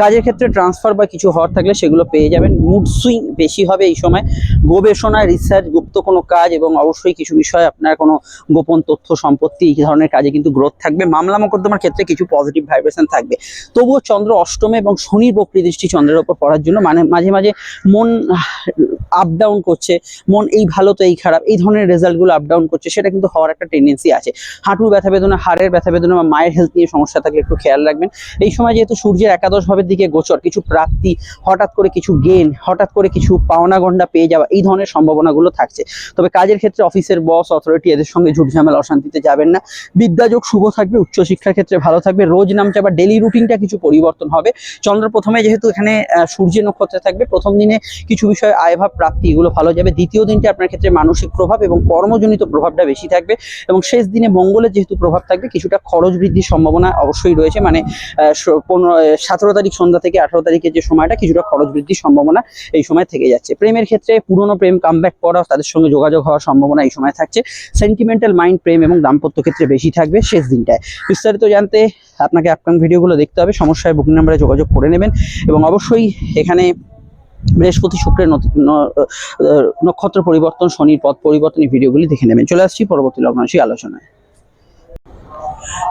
কাজের ক্ষেত্রে ট্রান্সফার বা কিছু হওয়ার থাকলে সেগুলো পেয়ে যাবেন। মুড সুইং বেশি হবে এই সময়। গবেষণা রিসার্চ গুপ্ত কোনো কাজ এবং অবশ্যই কিছু বিষয়ে আপনার কোনো গোপন তথ্য, সম্পত্তি এই ধরনের কাজে কিন্তু গ্রোথ থাকবে। মামলা মোকদ্দমার ক্ষেত্রে কিছু পজিটিভ ভাইব্রেশন থাকবে। তবুও চন্দ্র অষ্টমে এবং শনির বক্রি দৃষ্টি চন্দ্রের ওপর পড়ার জন্য মানে মাঝে মাঝে মন আপ ডাউন করছে। মন এই ভালো তো এই খারাপ। এই ধরনের রেজাল্টগুলো আপ ডাউন করছে। কিন্তু হওয়ার একটা টেন্ডেন্সি আছে। হাঁটুর ব্যথা বেদনা হাড়ের ব্যথা বেদনা বা মায়ের হেলথ নিয়ে সমস্যা থাকলে একটু খেয়াল রাখবেন। এই সময় যেহেতু সূর্যের একাদশ ভাবের দিকে গোচর কিছু প্রাপ্তি হঠাৎ করে কিছু গেন হঠাৎ করে কিছু পাওনা গন্ডা পেয়ে যাওয়া এই ধরনের সম্ভাবনাগুলো থাকছে। তবে কাজের ক্ষেত্রে অফিসের বস অথরিটি এদের সঙ্গে ঝুট ঝামেলা অশান্তিতে যাবেন না। বিদ্যাযোগ শুভ থাকবে উচ্চশিক্ষার ক্ষেত্রে ভালো থাকবে রোজ নামচা বা ডেলি রুটিনটা কিছু পরিবর্তন হবে। চন্দ্র প্রথমে যেহেতু এখানে আহ, সূর্যের নক্ষত্রে থাকবে প্রথম দিনে কিছু বিষয়ে আয়ভাব প্রাপ্তি এগুলো ভালো যাবে। দ্বিতীয় দিনটা আপনার ক্ষেত্রে মানসিক প্রভাব এবং কর্মজনিত প্রভাবটা বেশি থাকবে এবং শেষ দিনে মঙ্গলের যেহেতু প্রভাব থাকবে, কিছুটা খরচ বৃদ্ধির সম্ভাবনা অবশ্যই রয়েছে। মানে সতেরো তারিখ সন্ধ্যা থেকে আঠারো তারিখের যে সময়টা, কিছুটা খরচ বৃদ্ধির সম্ভাবনা এই সময় থেকে যাচ্ছে। প্রেমের ক্ষেত্রে পুরনো প্রেম কামব্যাক করা, তাদের সঙ্গে যোগাযোগ হওয়ার সম্ভাবনা এই সময় থাকছে। সেন্টিমেন্টাল মাইন্ড প্রেম এবং দাম্পত্য ক্ষেত্রে বেশি থাকবে শেষ দিনটায়। বিস্তারিত জানতে আপনাকে আপকামিং ভিডিওগুলো দেখতে হবে। সমস্যায় বুকিং নাম্বারে যোগাযোগ করে নেবেন এবং অবশ্যই এখানে বৃহস্পতি শুক্রের নক্ষত্র পরিবর্তন, শনির পথ পরিবর্তন এই ভিডিওগুলি দেখে নেবেন। চলে আসছি পরবর্তী লগ্নাশী আলোচনায়।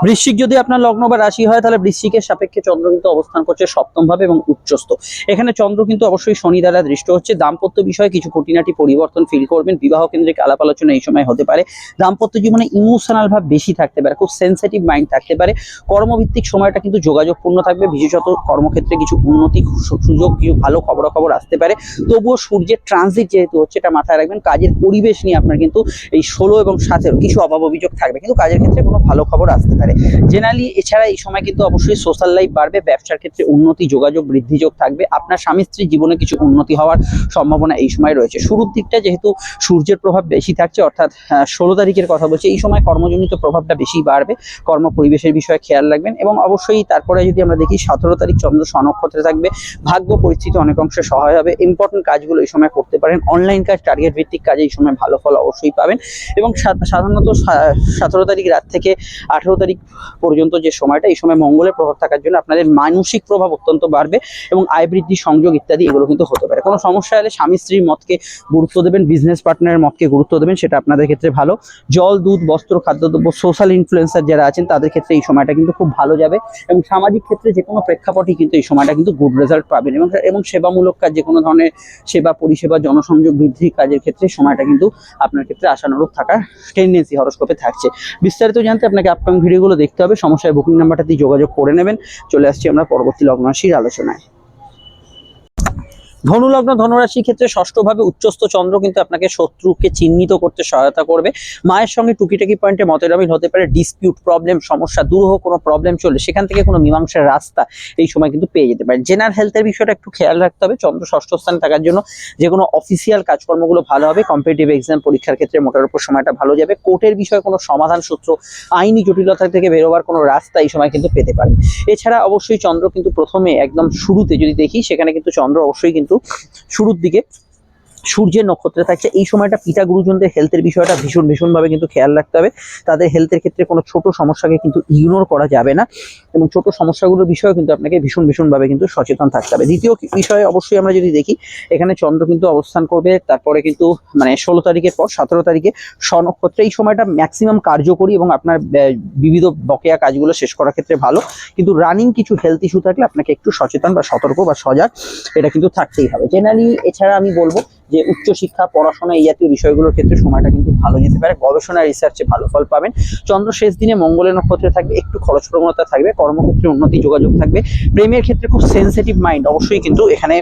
বৃশ্চিক যদি আপনার লগ্ন বা রাশি হয়, তাহলে বৃশ্চিকের সাপেক্ষে চন্দ্র কিন্তু অবস্থান করছে সপ্তম ভাবে এবং উচ্চস্থ। এখানে চন্দ্র কিন্তু অবশ্যই শনি দ্বারা দৃষ্ট হচ্ছে। দাম্পত্য বিষয়ে কিছু খুঁটিনাটি পরিবর্তন ফিল করবেন। বিবাহ কেন্দ্রিক আলাপ আলোচনা এই সময় হতে পারে। দাম্পত্য জীবনে ইমোশনাল ভাব বেশি থাকতে পারে, খুব সেন্সিটিভ মাইন্ড থাকতে পারে। কর্মভিত্তিক সময়টা কিন্তু যোগাযোগপূর্ণ থাকবে। বিশেষত কর্মক্ষেত্রে কিছু উন্নতি সুযোগ কিছু ভালো খবরাখবর আসতে পারে। তবুও সূর্যের ট্রানজিট যেহেতু হচ্ছে, এটা মাথায় রাখবেন। কাজের পরিবেশ নিয়ে আপনার কিন্তু এই ষোলো এবং সাতেরও কিছু অভাব অভিযোগ থাকবে। কিন্তু কাজের ক্ষেত্রে কোনো ভালো খবর আসতে পারে। জেনারেলি এছাড়া এই সময় কিন্তু অবশ্যই সোশ্যাল লাইফ বাড়বে, ব্যবসার ক্ষেত্রে উন্নতি, যোগাযোগ বৃদ্ধি যোগ থাকবে। আপনার স্বামী স্ত্রীর জীবনে কিছু উন্নতি হওয়ার সম্ভাবনা এই সময় রয়েছে। শুরুর দিকটা যেহেতু সূর্যের প্রভাব বেশি থাকছে, অর্থাৎ ষোলো তারিখের কথা বলছি, এই সময় কর্মজনিত প্রভাবটা বেশি বাড়বে। কর্ম পরিবেশের বিষয়ে খেয়াল রাখবেন এবং অবশ্যই তারপরে যদি আমরা দেখি, সতেরো তারিখ চন্দ্র স্বনক্ষত্রে থাকবে। ভাগ্য পরিস্থিতি অনেক অংশে সহায় হবে। ইম্পর্টেন্ট কাজগুলো এই সময় করতে পারেন। অনলাইন কাজ টার্গেট ভিত্তিক কাজে এই সময় ভালো ফল অবশ্যই পাবেন। এবং সাধারণত সতেরো তারিখ রাত থেকে আঠেরো তারিখ পর্যন্ত যে সময়টা, এই সময় মঙ্গলের প্রভাব থাকার জন্য আপনাদের মানসিক প্রভাব অত্যন্ত বাড়বে এবং আয় বৃদ্ধি, সংযোগ ইত্যাদি এগুলো কিন্তু হতে পারে। কোনো সমস্যা হলে স্বামী স্ত্রীর মতকে গুরুত্ব দেবেন বিজনেস পার্টনারের মতকে গুরুত্ব দেবেন, সেটা আপনাদের ক্ষেত্রে ভালো। জল, দুধ, বস্ত্র খাদ্যদ্রব্য সোশ্যাল ইনফ্লুয়েন্সার যারা আছেন, তাদের ক্ষেত্রে এই সময়টা কিন্তু খুব ভালো যাবে এবং সামাজিক ক্ষেত্রে যে কোনো প্রেক্ষাপটে কিন্তু এই সময়টা কিন্তু গুড রেজাল্ট পাবেন এবং এবং সেবামূলক কাজ, যে কোনো ধরনের সেবা, পরিষেবা, জনসংযোগ বৃদ্ধির কাজের ক্ষেত্রে সময়টা কিন্তু আপনার ক্ষেত্রে আশানুরূপ থাকার টেন্ডেন্সি হরস্কোপে থাকছে। বিস্তারিত জানতে আপনাকে আপকামিং ভিডিওগুলো দেখতে হবে। সমস্যায় বুকিং নাম্বারটা দিয়ে যোগাযোগ করে নেবেন। চলে আসছি আমরা পরবর্তী লগ্নরাশির আলোচনায়। ধনুলগ্ন ধনুরাশির ক্ষেত্রে ষষ্ঠভাবে উচ্চস্থ চন্দ্র কিন্তু আপনাকে শত্রুকে চিহ্নিত করতে সহায়তা করবে। মায়ের সঙ্গে টুকিটাকি পয়েন্টে মতের অমিল হতে পারে ডিসপিউট প্রবলেম সমস্যা দূর হোক কোনো প্রবলেম চলে সেখান থেকে কোনো মীমাংসার রাস্তা এই সময় কিন্তু পেয়ে যেতে পারে। জেনারেল হেলথের বিষয়টা একটু খেয়াল রাখতে হবে, চন্দ্র ষষ্ঠ স্থানে থাকার জন্য যে কোনো অফিসিয়াল কাজকর্মগুলো ভালো হবে কম্পিটিটিভ এক্সাম পরীক্ষার ক্ষেত্রে মোটার উপর সময়টা ভালো যাবে। কোর্টের বিষয়ে কোনো সমাধান সূত্র, আইনি জটিলতা থেকে বেরোবার কোনো রাস্তা এই সময় কিন্তু পেতে পারেন। এছাড়া অবশ্যই চন্দ্র কিন্তু প্রথমে একদম শুরুতে যদি দেখি, সেখানে কিন্তু চন্দ্র অবশ্যই কিন্তু শুরুর দিকে সূর্যের নক্ষত্রে থাকছে। এই সময়টা পিতা গুরুজনদের হেলথের বিষয়টা ভীষণ, ভীষণভাবে কিন্তু খেয়াল রাখতে হবে। তাদের হেলথের ক্ষেত্রে কোনো ছোট সমস্যাকে কিন্তু ইগনোর করা যাবে না এবং ছোট সমস্যাগুলোর বিষয়ে কিন্তু আপনাকে ভীষণ, ভীষণভাবে কিন্তু সচেতন থাকতে হবে। দ্বিতীয় বিষয়ে অবশ্যই আমরা যদি দেখি, এখানে চন্দ্র কিন্তু অবস্থান করবে, তারপরে কিন্তু মানে ষোলো তারিখের পর, সতেরো তারিখে স্বনক্ষত্রে এই সময়টা ম্যাক্সিমাম কার্যকরী এবং আপনার বিবিধ বকেয়া কাজগুলো শেষ করার ক্ষেত্রে ভালো। কিন্তু রানিং কিছু হেলথ ইস্যু থাকলে আপনাকে একটু সচেতন বা সতর্ক বা সজাগ এটা কিন্তু থাকতেই হবে। জেনারেলি এছাড়া আমি বলব যে উচ্চশিক্ষা পড়াশোনা এই জাতীয় বিষয়গুলোর ক্ষেত্রে সময়টা কিন্তু ভালো যেতে পারে। গবেষণা রিসার্চে ভালো ফল পাবেন। চন্দ্র শেষ দিনে মঙ্গলের নক্ষত্রে থাকবে, একটু খরচ প্রবণতা থাকবে, কর্মক্ষেত্রে উন্নতি, যোগাযোগ থাকবে। প্রেমের ক্ষেত্রে খুব সেন্সিটিভ মাইন্ড অবশ্যই কিন্তু এখানে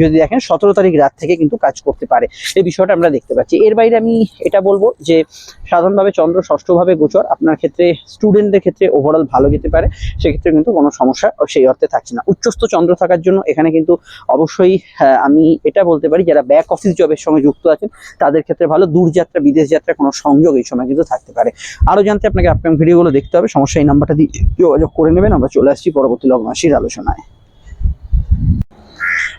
যদি দেখেন, সতেরো তারিখ রাত থেকে কিন্তু কাজ করতে পারে। এই বিষয়টা আমরা দেখতে পাচ্ছি। এর বাইরে আমি এটা বলব যে, সাধারণভাবে চন্দ্র ষষ্ঠভাবে গোচর, আপনার ক্ষেত্রে স্টুডেন্টদের ক্ষেত্রে ওভারঅল ভালো যেতে পারে। সেক্ষেত্রে কিন্তু কোনো সমস্যা সেই অর্থে থাকছে না। উচ্চস্থ চন্দ্র থাকার জন্য এখানে কিন্তু অবশ্যই আমি এটা বলতে পারি ব্যাক অফিস জবের সঙ্গে যুক্ত আছেন, তাদের ক্ষেত্রে ভালো। দূরযাত্রা, বিদেশ যাত্রা কোনো সংযোগ এই সময় কিন্তু থাকতে পারে। আরও জানতে আপনাকে আপকামিং ভিডিওগুলো দেখতে হবে। সমস্যা এই নাম্বারটা দিয়ে যোগাযোগ করে নেবেন। আমরা চলে আসছি পরবর্তী লগ্ন আলোচনায়।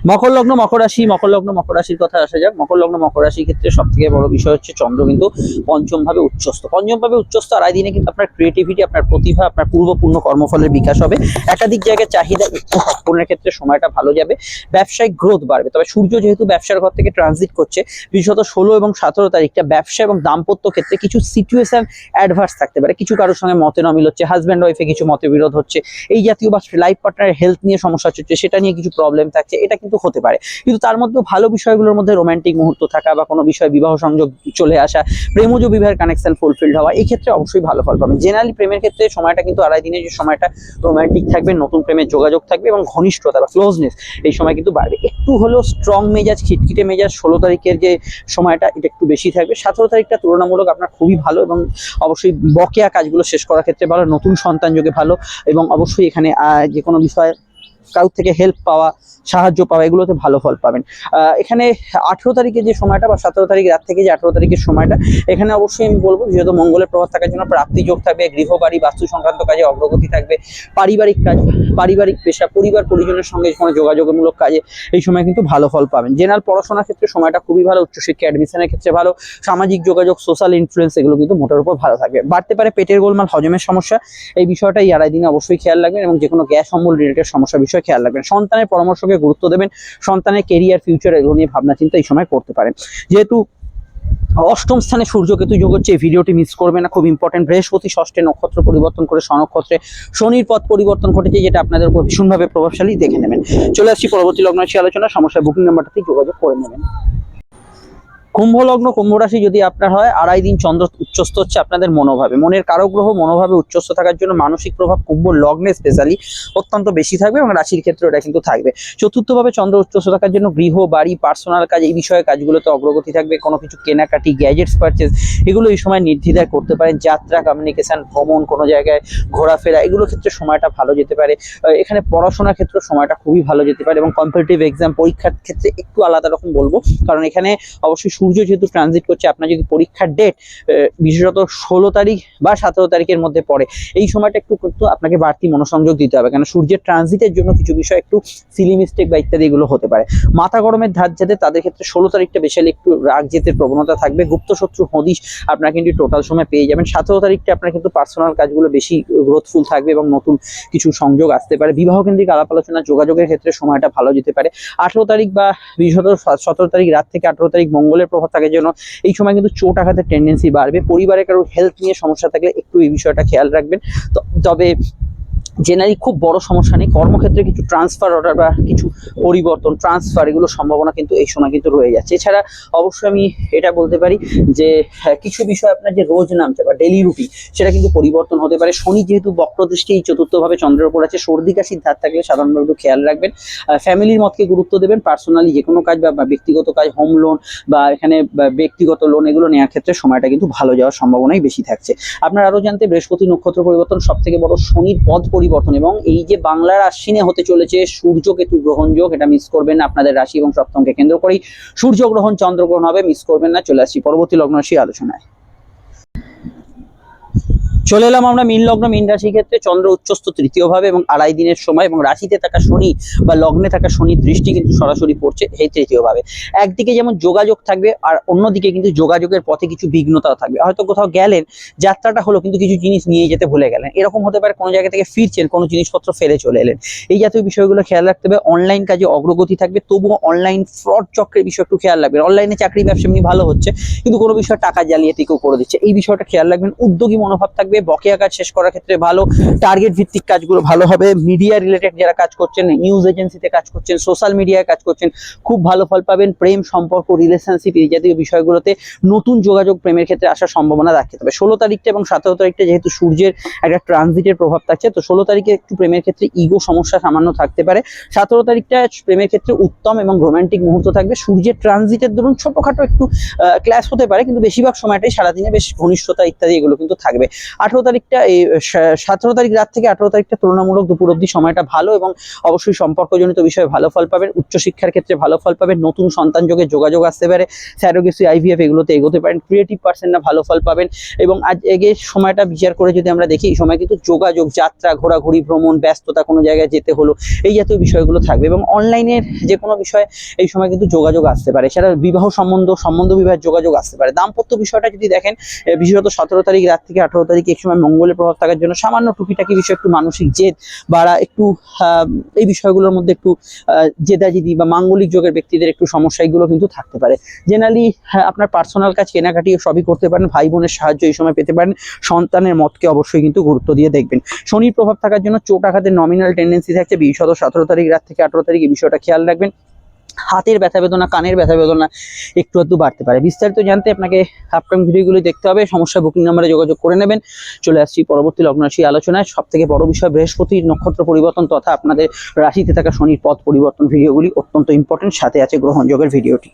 মকর লগ্ন, মকর রাশি, মকর লগ্ন, মকর রাশির কথা আসা যাক। মকর লগ্ন, মকর রাশির ক্ষেত্রে সব থেকে বড় বিষয় হচ্ছে চন্দ্র কিন্তু পঞ্চম ভাবে উচ্চস্থ। পঞ্চম ভাবে উচ্চস্থ আড়াই দিনে কিন্তু আপনার ক্রিয়েটিভিটি আপনার প্রতিভা, আপনার পূর্বপূর্ণ কর্মফলের বিকাশ হবে। একাধিক জায়গায় চাহিদা সম্পূর্ণের ক্ষেত্রে সময়টা ভালো যাবে। ব্যবসায়িক গ্রোথ বাড়বে। তবে সূর্য যেহেতু ব্যবসার ঘর থেকে ট্রানজিট করছে, বিশেষত ষোলো এবং সতেরো তারিখটা ব্যবসা এবং দাম্পত্য ক্ষেত্রে কিছু সিচুয়েশন অ্যাডভার্স থাকতে পারে। কিছু কারোর সঙ্গে মতে নমিল হচ্ছে হাজব্যান্ড ওয়াইফে কিছু মতে বিরোধ হচ্ছে। এই জাতীয় বা লাইফ পার্টনারের হেলথ নিয়ে সমস্যা হচ্ছে, সেটা নিয়ে কিছু প্রবলেম থাকছে। এটা কিন্তু হতে পারে। কিন্তু তার মধ্যে ভালো বিষয়গুলোর মধ্যে রোমান্টিক মুহূর্ত থাকা বা কোনো বিষয়ে বিবাহ সংযোগ চলে আসা, প্রেমজ বিবাহের কানেকশন ফুলফিলড হওয়া, এই ক্ষেত্রে অবশ্যই ভালো ফল পাবেন। জেনারেলি প্রেমের ক্ষেত্রে সময়টা কিন্তু আড়াই দিনের যে সময়টা রোমান্টিক থাকবে, নতুন প্রেমের যোগাযোগ থাকবে এবং ঘনিষ্ঠতা বা ক্লোজনেস এই সময় কিন্তু বাড়বে। একটু হলেও স্ট্রং মেজাজ, খিটখিটে মেজাজ, ষোলো তারিখের যে সময়টা এটা একটু বেশি থাকবে। সতেরো তারিখটা তুলনামূলক আপনার খুবই ভালো এবং অবশ্যই বকেয়া কাজগুলো শেষ করার ক্ষেত্রে ভালো, নতুন সন্তান যোগে ভালো এবং অবশ্যই এখানে যে কোনো বিষয়ে কারোর থেকে হেল্প পাওয়া, সাহায্য পাওয়া, এগুলোতে ভালো ফল পাবেন। এখানে আঠেরো তারিখে যে সময়টা বা সতেরো তারিখ রাত থেকে যে আঠেরো তারিখের সময়টা, এখানে অবশ্যই আমি বলব যেহেতু মঙ্গলের প্রভাব থাকার জন্য প্রাপ্তি যোগ থাকবে, গৃহবাড়ি, বাস্তু সংক্রান্ত কাজে অগ্রগতি থাকবে, পারিবারিক কাজ, পারিবারিক পেশা, পরিবার পরিজনের সঙ্গে কোনো যোগাযোগমূলক কাজে এই সময় কিন্তু ভালো ফল পাবেন। জেনারেল পড়াশোনার ক্ষেত্রে সময়টা খুবই ভালো, উচ্চশিক্ষা অ্যাডমিশনের ক্ষেত্রে ভালো, সামাজিক যোগাযোগ সোশ্যাল ইনফ্লুয়েন্স এগুলো কিন্তু মোটের উপর ভালো থাকবে। বাড়তে পারে পেটের গোলমাল, হজমের সমস্যা, এই বিষয়টা আড়াই দিনে অবশ্যই খেয়াল রাখবেন এবং যে কোনো গ্যাস অম্বল রিলেটেড সমস্যা বিষয়ে খেয়াল রাখবেন। সন্তানের পরামর্শকে গুরুত্ব দেবেন, সন্তানের কেরিয়ার ফিউচার এগুলো নিয়ে ভাবনা চিন্তা এই সময় করতে পারেন। যেহেতু অষ্টম স্থানে সূর্যকেতু যোগ হচ্ছে, এই ভিডিওটি মিস করবে না, খুব ইম্পর্টেন্ট বৃহস্পতি ষষ্ঠে নক্ষত্র পরিবর্তন করে স্বনক্ষত্রে শনির পথ পরিবর্তন ঘটেছে, যেটা আপনাদের উপর ভীষণভাবে প্রভাবশালী দেখে নেবেন। চলে আসছি পরবর্তী লগ্ন রাশি আলোচনা সমস্যা বুকিং নাম্বারটাতে যোগাযোগ করে নেবেন। কুম্ভ লগ্ন কুম্ভ রাশি যদি আপনার হয়, আড়াই দিন চন্দ্র উচ্চস্থ হচ্ছে আপনাদের মনোভাবে। মনের কারক গ্রহ মনোভাবে উচ্চস্থ থাকার জন্য মানসিক প্রভাব কুম্ভ লগ্নে স্পেশালি অত্যন্ত বেশি থাকবে এবং রাশির ক্ষেত্রে এটা কিন্তু থাকবে। চতুর্থভাবে চন্দ্র উচ্চস্থ থাকার জন্য গৃহ, বাড়ি পার্সোনাল কাজ এই বিষয়ে কাজগুলোতে অগ্রগতি থাকবে। কোনো কিছু কেনাকাটি গ্যাজেটস পারচেস এগুলো এই সময় নির্দ্বিধায় করতে পারেন। যাত্রা কমিউনিকেশন ভ্রমণ, কোনো জায়গায় ঘোরাফেরা এগুলোর ক্ষেত্রে সময়টা ভালো যেতে পারে। এখানে পড়াশোনার ক্ষেত্রে সময়টা খুবই ভালো যেতে পারে এবং কম্পিটিটিভ এক্সাম পরীক্ষার ক্ষেত্রে একটু আলাদা রকম বলব। কারণ এখানে অবশ্যই সূর্য যেহেতু ট্রানজিট করছে, আপনার যদি পরীক্ষার ডেট বিশেষত ষোলো তারিখ বা সতেরো তারিখের মধ্যে পড়ে, এই সময়টা একটু কিন্তু আপনাকে বাড়তি মনোসংযোগ দিতে হবে। কেন সূর্যের ট্রানজিটের জন্য কিছু বিষয় একটু সিলি মিস্টেক বা ইত্যাদি এগুলো হতে পারে। মাথা গরমের ধার যাতে তাদের ক্ষেত্রে ষোলো তারিখটা বেশি একটু রাগ জেতের প্রবণতা থাকবে। গুপ্ত শত্রু হদিশ আপনার কিন্তু টোটাল সময় পেয়ে যাবেন। সতেরো তারিখটা আপনার কিন্তু পার্সোনাল কাজগুলো বেশি গ্রোথফুল থাকবে এবং নতুন কিছু সংযোগ আসতে পারে। বিবাহ কেন্দ্রিক আলাপ আলোচনা যোগাযোগের ক্ষেত্রে সময়টা ভালো যেতে পারে। আঠেরো তারিখ বা বিশেষত সতেরো তারিখ, রাত থেকে আঠেরো তারিখ মঙ্গলের প্রভাব থাকার জন্য এই সময় কিন্তু চোট আঘাতের টেন্ডেন্সি বাড়বে। পরিবারে কারোর হেলথ নিয়ে সমস্যা থাকলে একটু এই বিষয়টা খেয়াল রাখবেন। তবে জেনারেলি খুব বড় সমস্যা নেই। কর্মক্ষেত্রে কিছু ট্রান্সফার অর্ডার বা কিছু পরিবর্তন ট্রান্সফার এগুলো সম্ভাবনা কিন্তু এই সময় কিন্তু রয়ে যাচ্ছে। এছাড়া অবশ্যই আমি এটা বলতে পারি যে হ্যাঁ, কিছু বিষয় আপনার যে রোজ নামছে বা ডেলি রুটিন সেটা কিন্তু পরিবর্তন হতে পারে। শনি যেহেতু বক্রদৃষ্টি এই চতুর্থভাবে চন্দ্রের উপর আছে সর্দি কাশির ধার থাকলে সাধারণভাবে একটু খেয়াল রাখবেন। ফ্যামিলির মতকে গুরুত্ব দেবেন পার্সোনালি যে কোনো কাজ বা ব্যক্তিগত কাজ হোম লোন বা এখানে ব্যক্তিগত লোন এগুলো নেওয়ার ক্ষেত্রে সময়টা কিন্তু ভালো যাওয়ার সম্ভাবনাই বেশি থাকছে। আপনার আরও জানতে বৃহস্পতি নক্ষত্র পরিবর্তন সব থেকে বড় শনির পদ পরিবর্তন এবং এই যে বাংলার আশ্বিনে হতে চলেছে সূর্য কেতু গ্রহণ যোগ, এটা মিস করবেন আপনাদের রাশি এবং সপ্তমকে কেন্দ্র করেই সূর্য গ্রহণ চন্দ্রগ্রহণ হবে মিস করবেন না। চলে আসছি পরবর্তী লগ্ন রাশি আলোচনায়। চলে এলাম আমরা মীন লগ্ন, মীন রাশির ক্ষেত্রে। চন্দ্র উচ্চস্থ তৃতীয় ভাবে এবং আড়াই দিনের সময় এবং রাশিতে থাকা শনি বা লগ্নে থাকা শনির দৃষ্টি কিন্তু সরাসরি পড়ছে এই তৃতীয় ভাবে একদিকে যেমন যোগাযোগ থাকবে আর অন্যদিকে কিন্তু যোগাযোগের পথে কিছু বিঘ্নতাও থাকবে। হয়তো কোথাও গেলেন, যাত্রাটা হলো কিন্তু কিছু জিনিস নিয়ে যেতে ভুলে গেলেন। এরকম হতে পারে কোনো জায়গা থেকে ফিরছেন, কোনো জিনিসপত্র ফেলে চলে এলেন। এই জাতীয় বিষয়গুলো খেয়াল রাখতে হবে। অনলাইন কাজে অগ্রগতি থাকবে, তবুও অনলাইন ফ্রড চক্রের বিষয় একটু খেয়াল রাখবেন। অনলাইনে চাকরি ব্যবসা এমনি ভালো হচ্ছে, কিন্তু কোনো বিষয় টাকা জালিয়াতি কেউ করে দিচ্ছে। এই বিষয়টা খেয়াল রাখবেন। উদ্যোগী মনোভাব থাকবে বকেয়া কাজ শেষ করার ক্ষেত্রে ভালো টার্গেট ভিত্তিক কাজগুলো ভালো হবে মিডিয়া রিলেটেড যারা কাজ করছেন নিউজ এজেন্সিতে কাজ করছেন সোশ্যাল মিডিয়ায় কাজ করছেন, খুব ভালো ফল পাবেন, প্রেম সম্পর্ক রিলেশনশিপ এই জাতীয় বিষয়গুলোতে নতুন যোগাযোগ প্রেমের ক্ষেত্রে আসার সম্ভাবনা রাখতে হবে। ষোলো তারিখটা এবং সতেরো তারিখটা যেহেতু সূর্যের একটা ট্রানজিটের প্রভাব থাকছে, তো ষোলো তারিখে একটু প্রেমের ক্ষেত্রে ইগো সমস্যা সামান্য থাকতে পারে। সতেরো তারিখটা প্রেমের ক্ষেত্রে উত্তম এবং রোমান্টিক মুহূর্ত থাকবে। সূর্যের ট্রানজিটের দরুন ছোটখাটো একটু ক্লাস হতে পারে, কিন্তু বেশিরভাগ সময়টাই সারাদিনে বেশ ঘনিষ্ঠতা ইত্যাদি এগুলো কিন্তু থাকবে। আঠেরো তারিখটা, এই সতেরো তারিখ রাত থেকে আঠেরো তারিখটা তুলনামূলক দুপুর অবধি সময়টা ভালো এবং অবশ্যই সম্পর্কজনিত বিষয়ে ভালো ফল পাবেন। উচ্চশিক্ষার ক্ষেত্রে ভালো ফল পাবেন, নতুন সন্তান যোগে যোগাযোগ আসতে পারে, স্যারোগেসি আইভিএফ এগুলোতে এগোতে পারেন ক্রিয়েটিভ পার্সনরা ভালো ফল পাবেন এবং আজ এগে সময়টা বিচার করে যদি আমরা দেখি, এই সময় কিন্তু যোগাযোগ, যাত্রা, ঘোরাঘুরি, ভ্রমণ, ব্যস্ততা কোনো জায়গায় যেতে হলো, এই জাতীয় বিষয়গুলো থাকবে এবং অনলাইনের যে কোনো বিষয়ে এই সময় কিন্তু যোগাযোগ আসতে পারে। সেটা বিবাহ সম্বন্ধ সম্বন্ধ বিবাহের যোগাযোগ আসতে পারে। দাম্পত্য বিষয়টা যদি দেখেন বিশেষত সতেরো তারিখ রাত থেকে আঠারো তারিখ এই সময় মঙ্গলের প্রভাব থাকার জন্য সামান্য টুকিটাকি বিষয় একটু মানসিক জেদ বা একটু এই বিষয়গুলোর মধ্যে একটু জেদাজিদি বা মাঙ্গলিক যোগের ব্যক্তিদের একটু সমস্যা এগুলো কিন্তু থাকতে পারে। জেনারেলি আপনার পার্সোনাল কাজ কেনাকাটি সবই করতে পারেন ভাই বোনের সাহায্য এই সময় পেতে পারেন, সন্তানের মতকে অবশ্যই কিন্তু গুরুত্ব দিয়ে দেখবেন। শনির প্রভাব থাকার জন্য চোট আঘাতের নমিনাল টেন্ডেন্সি থাকছে বিশদ সতেরো তারিখ রাত থেকে আঠারো তারিখ এই বিষয়টা খেয়াল রাখবেন। হাতের ব্যথা বেদনা, কানের ব্যথা বেদনা একটু একটু বাড়তে পারে। বিস্তারিত জানতে আপনাকে আপকামিং ভিডিওগুলি দেখতে হবে। সমস্যা বুকিং নাম্বারে যোগাযোগ করে নেবেন। চলে আসছি পরবর্তী লগ্ন রাশি আলোচনায়। সব থেকে বড় বিষয় বৃহস্পতির নক্ষত্র পরিবর্তন তথা আপনাদের রাশিতে থাকা শনির পথ পরিবর্তন ভিডিওগুলি অত্যন্ত ইম্পর্টেন্ট সাথে আছে গ্রহণযোগের ভিডিওটি।